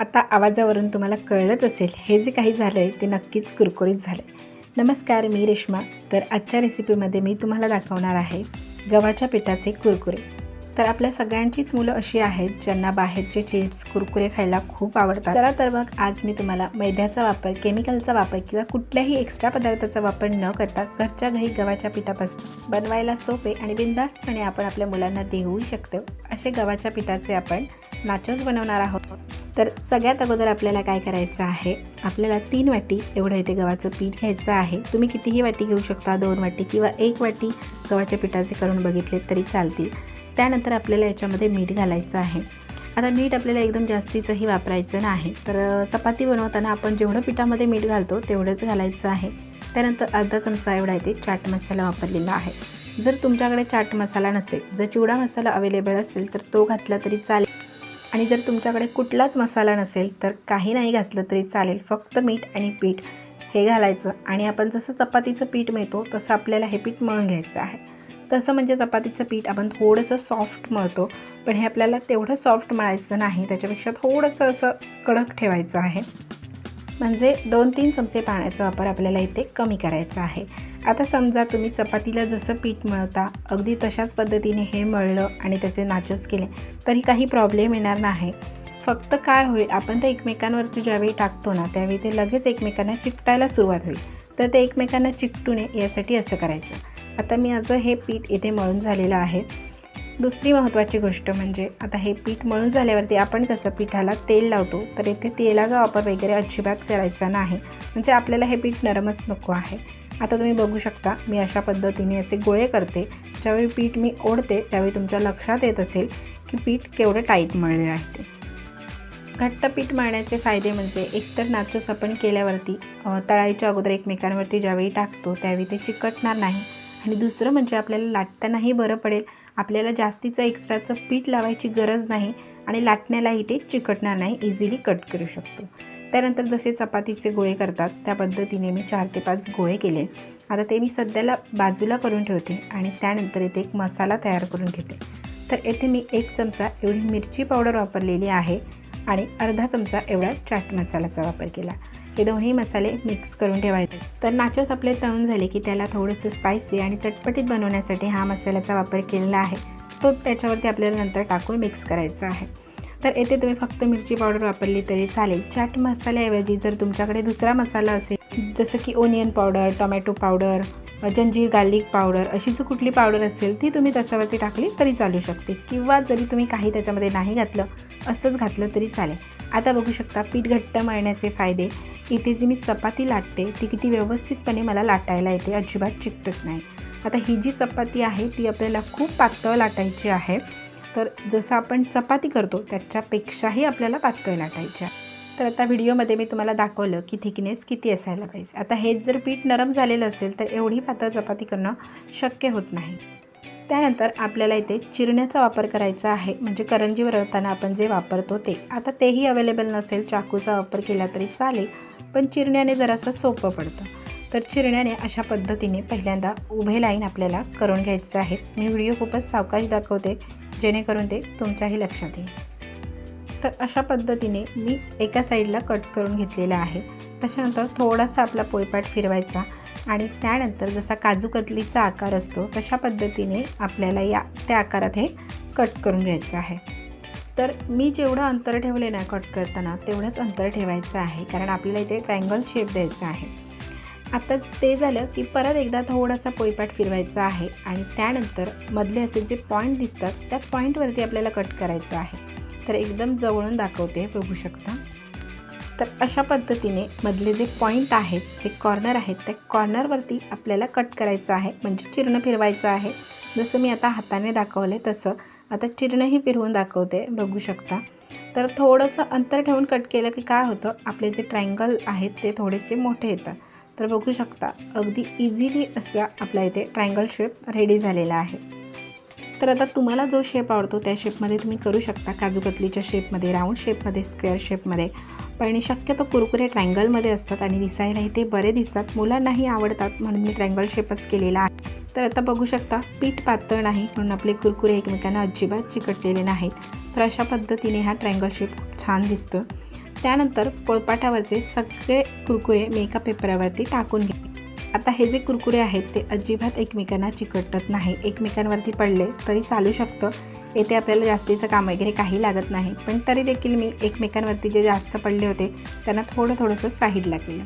आता आवाजावरून तुम्हाला कळलंच असेल हे जे काही झालं आहे ते नक्कीच कुरकुरीत झालं आहे नमस्कार मी रेश्मा. तर आजच्या रेसिपीमध्ये मी तुम्हाला दाखवणार आहे गव्हाच्या पिठाचे कुरकुरे. तर आपल्या सगळ्यांचीच मुलं अशी आहेत ज्यांना बाहेरचे चिप्स कुरकुरे खायला खूप आवडतात. चला तर मग आज मी तुम्हाला मैद्याचा वापर केमिकलचा वापर किंवा कुठल्याही एक्स्ट्रा पदार्थाचा वापर न करता घरच्या घरी गव्हाच्या पिठापासून बनवायला सोपे आणि बिंदास्तपणे आपण आपल्या मुलांना देऊ शकतो असे गव्हाच्या पिठाचे आपण नाचोस बनवणार आहोत. तर सगळ्यात अगोदर आपल्याला काय करायचं आहे? आपल्याला तीन वाटी एवढं इथे गव्हाचं पीठ घ्यायचं आहे. तुम्ही कितीही वाटी घेऊ शकता दोन वाटी किंवा एक वाटी गव्हाच्या पिठाचे करून बघितले तरी चालतील. त्यानंतर आपल्याला याच्यामध्ये मीठ घालायचं आहे. आता मीठ आपल्याला एकदम जास्तीचंही वापरायचं नाही. तर चपाती बनवताना आपण जेवढं पिठामध्ये मीठ घालतो तेवढंच घालायचं आहे. त्यानंतर अर्धा चमचा एवढा इथे चाट मसाला वापरलेला आहे. जर तुमच्याकडे चाट मसाला नसेल जर चिवडा मसाला अवेलेबल असेल तर तो घातला तरी चालेल. आणि जर तुमच्याकडे कुठलाच मसाला नसेल तर काही नाही घातलं तरी चालेल. फक्त मीठ आणि पीठ हे घालायचं. आणि आपण जसं चपातीचं पीठ मिळतो तसं आपल्याला हे पीठ मळून घ्यायचं आहे. तसं म्हणजे चपातीचं पीठ आपण थोडंसं सॉफ्ट मळतो. पण हे आपल्याला तेवढं सॉफ्ट मळायचं नाही. त्याच्यापेक्षा थोडंसं असं कडक ठेवायचं आहे. म्हणजे दोन तीन चमचे पाण्याचा वापर आपल्याला इथे कमी करायचा आहे. आता समजा तुम्ही चपातीला जसं पीठ मळता अगदी तशाच पद्धतीने हे मळलं आणि त्याचे नाचोस केले तरी काही प्रॉब्लेम येणार नाही. फक्त काय होईल आपण ते एकमेकांवरती ज्यावेळी टाकतो ना त्यावेळी ते लगेच एकमेकांना चिकटायला सुरुवात होईल. तर ते एकमेकांना चिकटू नये यासाठी असं करायचं. आता मी माझं हे पीठ इथे मळून झालेलं आहे. दुसरी महत्त्वाची गोष्ट म्हणजे आता हे पीठ मळून झाल्यावरती आपण कसं पिठाला तेल लावतो तर इथे तेलाचा वापर वगैरे अजिबात करायचा नाही. म्हणजे आपल्याला हे पीठ नरमच नको आहे. आता तुम्ही बघू शकता मी अशा पद्धतीने याचे गोळे करते. ज्यावेळी पीठ मी ओढते त्यावेळी तुमच्या लक्षात येत असेल की पीठ केवढं टाईट मळले आहे. ते घट्ट पीठ मळण्याचे फायदे म्हणजे एकतर नाचूस आपण केल्यावरती तळाईच्या अगोदर एकमेकांवरती ज्यावेळी टाकतो त्यावेळी ते चिकटणार नाही. आणि दुसरं म्हणजे आपल्याला लाटतानाही बरं पडेल. आपल्याला जास्तीचं एक्स्ट्राचं पीठ लावायची गरज नाही आणि लाटण्यालाही ते चिकटणार नाही इझिली कट करू शकतो. त्यानंतर जसे चपातीचे गोळे करतात त्या पद्धतीने मी चार ते पाच गोळे केले. आता ते मी सध्याला बाजूला करून ठेवते आणि त्यानंतर इथे एक मसाला तयार करून घेते. तर येथे मी एक चमचा एवढी मिरची पावडर वापरलेली आहे आणि अर्धा चमचा एवढा चाट मसाल्याचा वापर केला. हे दोन्ही मसाले मिक्स करून ठेवायचे. तर नाचोस आपले तळून झाले की त्याला थोडंसं स्पायसी आणि चटपटीत बनवण्यासाठी हा मसाल्याचा वापर केलेला आहे. तो त्याच्यावरती आपल्याला नंतर टाकून मिक्स करायचा आहे. तर येथे तुम्ही फक्त मिरची पावडर वापरली तरी चालेल. चाट मसाल्याऐवजी जर तुमच्याकडे दुसरा मसाला असेल जसं की onion powder tomato powder ginger garlic powder अशी जी कुठली पावडर असेल ती तुम्ही त्याच्यावरती टाकली तरी चालू शकते. किंवा जरी तुम्ही काही त्याच्यामध्ये नाही घातलं असंच घातलं तरी चालेल. आता बघू शकता पीठ घट्ट मळण्याचे फायदे. इथे जी मी चपाती लाटते ती किती व्यवस्थितपणे मला लाटायला येते अजिबात चिकटत नाही. आता ही जी चपाती आहे ती आपल्याला खूप पातळ लाटायची आहे. तर जसं आपण चपाती करतो त्याच्यापेक्षाही आपल्याला पातळ लाटायच्या. तर आता व्हिडिओमध्ये मी तुम्हाला दाखवलं की थिकनेस किती असायला पाहिजे. आता हेच जर पीठ नरम झालेलं असेल तर एवढी पातळ चपाती करणं शक्य होत नाही. त्यानंतर आपल्याला इथे चिरण्याचा वापर करायचा आहे. म्हणजे करंजी वरवताना आपण जे वापरतो ते. आता तेही अवेलेबल नसेल चाकूचा वापर केला तरी चालेल पण चिरण्याने जरासं सोपं पडतं. तर चिरण्याने अशा पद्धतीने पहिल्यांदा उभे लाईन आपल्याला करून घ्यायचं आहे मी व्हिडिओ खूपच सावकाश दाखवते. जेणेकरून ते तुमच्याही लक्षात येईल. तर अशा पद्धतीने मी एका साईडला कट करून घेतलेला आहे. त्याच्यानंतर थोडासा आपला पोयपाट फिरवायचा आणि त्यानंतर जसा काजू कतलीचा आकार असतो तशा पद्धतीने आपल्याला या त्या आकारात हे कट करून घ्यायचं आहे. तर मी जेवढं अंतर ठेवले ना कट करताना तेवढंच अंतर ठेवायचं आहे. कारण आपल्याला इथे ट्रँगल शेप द्यायचा आहे. आता ते झालं की परत एकदा थोडासा पोयपाट फिरवायचा आहे आणि त्यानंतर मधले असे जे पॉईंट दिसतात त्या पॉईंटवरती आपल्याला कट करायचं आहे. तर एकदम जवळून दाखवते बघू शकता. तर अशा पद्धतीने मधले जे पॉईंट आहेत जे कॉर्नर आहेत त्या कॉर्नरवरती आपल्याला कट करायचं आहे. म्हणजे चिरणं फिरवायचं आहे. जसं मी आता हाताने दाखवले तसं आता चिरणंही फिरवून दाखवते बघू शकता. तर थोडंसं अंतर ठेवून कट केलं की काय होतं? आपले जे ट्रायंगल आहेत ते थोडेसे मोठे येतात. तर बघू शकता अगदी इझिली असा आपल्या इथे ट्रायंगल शेप रेडी झालेला आहे. तर आता तुम्हाला जो शेप आवडतो त्या शेपमध्ये तुम्ही करू शकता. काजूकतलीच्या शेपमध्ये राऊंड शेपमध्ये स्क्वेअर शेपमध्ये पण शक्यतो कुरकुरे ट्रँगलमध्ये असतात आणि दिसायलाही ते बरे दिसतात. मुलांनाही आवडतात म्हणून मी ट्रँगल शेपच केलेला आहे. तर आता बघू शकता पीठ पातळ नाही म्हणून आपले कुरकुरे एकमेकांना अजिबात चिकटलेले नाहीत. तर अशा पद्धतीने हा ट्रँगल शेप खूप छान दिसतो त्यानंतर पोळपाटावरचे सगळे कुरकुरे मी एका पेपरावरती टाकून घेतले आता हे जे कुरकुरे आहेत ते अजिबात एकमेकांना चिकटत नाही. एकमेकांवरती पडले तरी चालू शकतं. येथे आपल्याला जास्तीचं काम वगैरे काही लागत नाही. पण तरी देखील मी एकमेकांवरती जे जास्त पडले होते त्यांना थोडं थोडंसं साईडला केलं.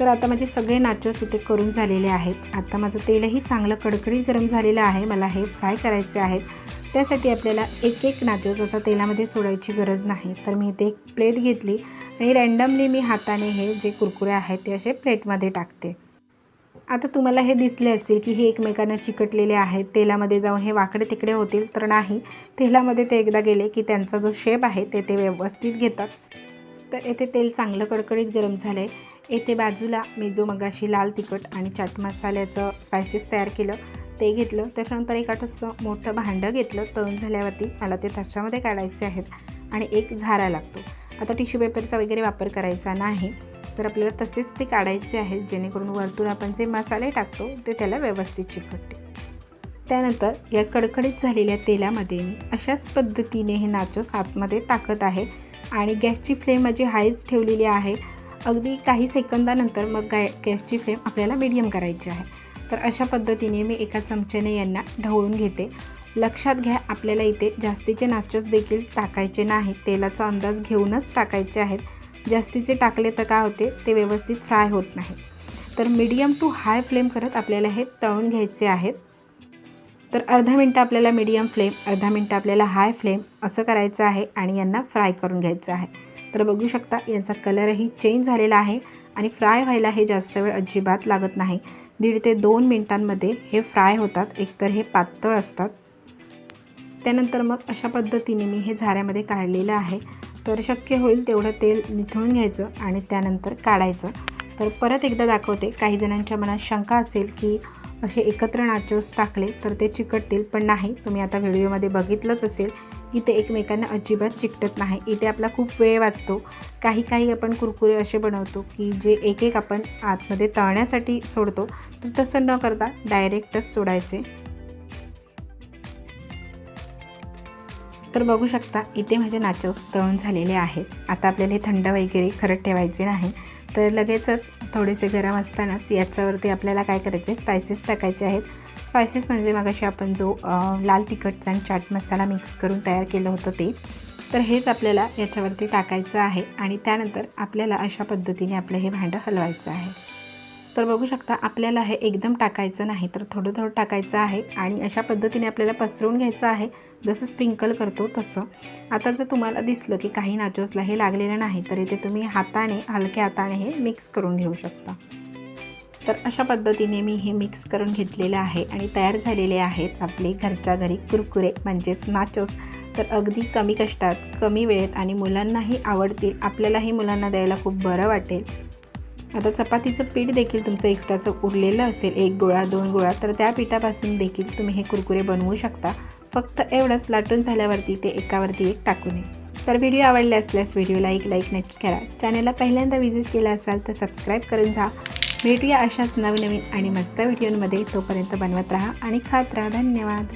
तर आता माझे सगळे नाचोस इथे करून झालेले आहेत. आता माझं तेलही चांगलं कडकडीत गरम झालेलं आहे. मला हे फ्राय करायचे आहेत. त्यासाठी आपल्याला एक एक नाचोस आता तेलामध्ये सोडायची गरज नाही तर मी इथे एक प्लेट घेतली आणि रँडमली मी हाताने हे जे कुरकुरे आहेत ते असे प्लेटमध्ये टाकते. आता तुम्हाला हे दिसले असतील की हे एकमेकांना चिकटलेले आहेत तेलामध्ये जाऊन हे वाकडे तिकडे होतील तर नाही. तेलामध्ये ते एकदा गेले की त्यांचा जो शेप आहे ते ते व्यवस्थित घेतात. तर येथे तेल चांगलं कडकडीत गरम झालं आहे येथे बाजूला मी जो मगाशी लाल तिखट आणि चाट मसाल्याचं स्पायसेस तयार केलं. ते घेतलं. त्याच्यानंतर एक असं मोठं भांडं घेतलं. तळून झाल्यावरती मला ते त्याच्यामध्ये काढायचे आहेत आणि एक झारा लागतो. आता टिश्यू पेपरचा वगैरे वापर करायचा नाही. तर आपल्याला तसेच ते काढायचे आहेत. जेणेकरून वरतून आपण जे मसाले टाकतो ते त्याला व्यवस्थित चिकटते. त्यानंतर या कडकडीत झालेल्या तेलामध्ये मी अशाच पद्धतीने हे नाचोस आतमध्ये टाकत आहे. आणि गॅसची फ्लेम माझी हायच ठेवलेली आहे. अगदी काही सेकंदानंतर मग गॅ गॅसची फ्लेम आपल्याला मीडियम करायची आहे. तर अशा पद्धतीने मी एका चमच्याने यांना ढवळून घेते. लक्षात घ्या आपल्याला इथे जास्तीचे नाचोस देखील टाकायचे नाहीत तेलाचा अंदाज घेऊनच टाकायचे आहेत. जास्तीचे टाकले तर काय होते? ते व्यवस्थित फ्राय होत नाही. तर मीडियम टू हाय फ्लेम करत आपल्याला हे तळून घ्यायचे आहेत. तर अर्धा मिनटं आपल्याला मीडियम फ्लेम अर्धा मिनटं आपल्याला हाय फ्लेम असं करायचं आहे आणि यांना फ्राय करून घ्यायचं आहे. तर बघू शकता यांचा कलरही चेंज झालेला आहे आणि फ्राय व्हायला हे जास्त वेळ अजिबात लागत नाही. दीड ते दोन मिनटांमध्ये हे फ्राय होतात एकतर हे पातळ असतात. त्यानंतर मग अशा पद्धतीने मी हे झाऱ्यामध्ये काढलेलं आहे. तर शक्य होईल तेवढं तेल निथळून घ्यायचं आणि त्यानंतर काढायचं. तर परत एकदा दाखवते काही जणांच्या मनात शंका असेल की असे एकत्र नाचोस टाकले तर ते चिकटतील पण नाही. तुम्ही आता व्हिडिओमध्ये बघितलंच असेल की ते एकमेकांना अजिबात चिकटत नाही. इथे आपला खूप वेळ वाचतो. काही काही आपण कुरकुरे असे बनवतो की जे एक एक आपण आतमध्ये तळण्यासाठी सोडतो. तर तसं न करता डायरेक्टच सोडायचे. तर बघू शकता इथे माझे नाचोस तळून झालेले आहेत. आता आपल्याला हे थंड वगैरे खरं ठेवायचे नाही. तर लगेचच थोडेसे गरम असतानाच याच्यावरती आपल्याला काय करायचे स्पायसेस टाकायचे आहेत. स्पायसेस म्हणजे मगाशी आपण जो लाल तिखटचा आणि चाट मसाला मिक्स करून तयार केलं होतं ते. तर हेच आपल्याला याच्यावरती टाकायचं आहे आणि त्यानंतर आपल्याला अशा पद्धतीने आपलं हे भांडं हलवायचं आहे. तर बघू शकता आपल्याला हे एकदम टाकायचं नाही तर थोडं थोडं टाकायचं आहे आणि अशा पद्धतीने आपल्याला पसरवून घ्यायचं आहे. जसं स्प्रिंकल करतो तसं. आता जर तुम्हाला दिसलं की काही नाचोसला हे लागलेलं नाही तर इथे तुम्ही हाताने हलक्या हाताने हे मिक्स करून घेऊ शकता. तर अशा पद्धतीने मी हे मिक्स करून घेतलेलं आहे आणि तयार झालेले आहेत आपले घरच्या घरी कुरकुरे म्हणजेच नाचोस. तर अगदी कमी कष्टात कमी वेळेत आणि मुलांनाही आवडतील आपल्यालाही मुलांना द्यायला खूप बरं वाटेल. आता चपातीचं पीठ देखील तुमचं एक्स्ट्राचं उरलेलं असेल एक गोळा दोन गोळा तर त्या पिठापासून देखील तुम्ही हे कुरकुरे बनवू शकता. फक्त एवढंच लाटून झाल्यावरती ते एकावरती एक टाकू नये तर व्हिडिओ आवडले असल्यास व्हिडिओला एक लाईक नक्की करा. चॅनलला पहिल्यांदा व्हिजिट केला असाल तर सबस्क्राईब करून जा. भेटूया अशाच नवनवीन आणि मस्त व्हिडिओमध्ये. तोपर्यंत बनवत राहा आणि खात राहा. धन्यवाद.